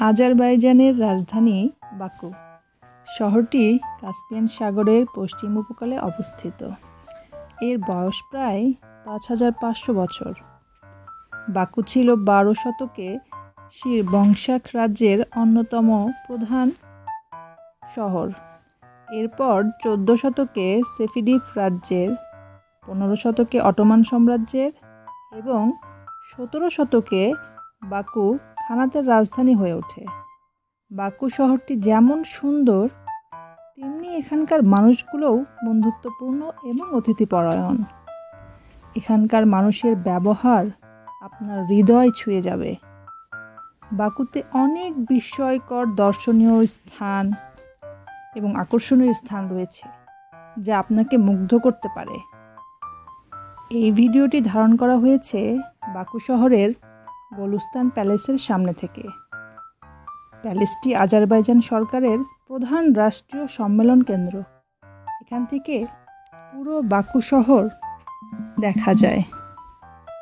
আজারবাইজানের রাজধানী বাকু। শহরটি কাস্পিয়ান সাগরের পশ্চিম উপকূলে অবস্থিত। এর বয়স প্রায় পাঁচ হাজার পাঁচশো বছর। বাকু ছিল বারো শতকে শির বংশাক রাজ্যের অন্যতম প্রধান শহর। এরপর চোদ্দ শতকে সেফিডিফ রাজ্যের, পনেরো শতকে অটোমান সাম্রাজ্যের এবং সতেরো শতকে বাকু খানাতের রাজধানী হয়ে ওঠে। বাকু শহরটি যেমন সুন্দর, তেমনি এখানকার মানুষগুলোও বন্ধুত্বপূর্ণ এবং অতিথিপরায়ণ। এখানকার মানুষের ব্যবহার আপনার হৃদয় ছুঁয়ে যাবে। বাকুতে অনেক বিস্ময়কর দর্শনীয় স্থান এবং আকর্ষণীয় স্থান রয়েছে, যা আপনাকে মুগ্ধ করতে পারে। এই ভিডিওটি ধারণ করা হয়েছে বাকু শহরের গোলুস্তান প্যালেসের সামনে থেকে। প্যালেসটি আজারবাইজান সরকারের প্রধান রাষ্ট্রীয় সম্মেলন কেন্দ্র। এখান থেকে পুরো বাকু শহর দেখা যায়।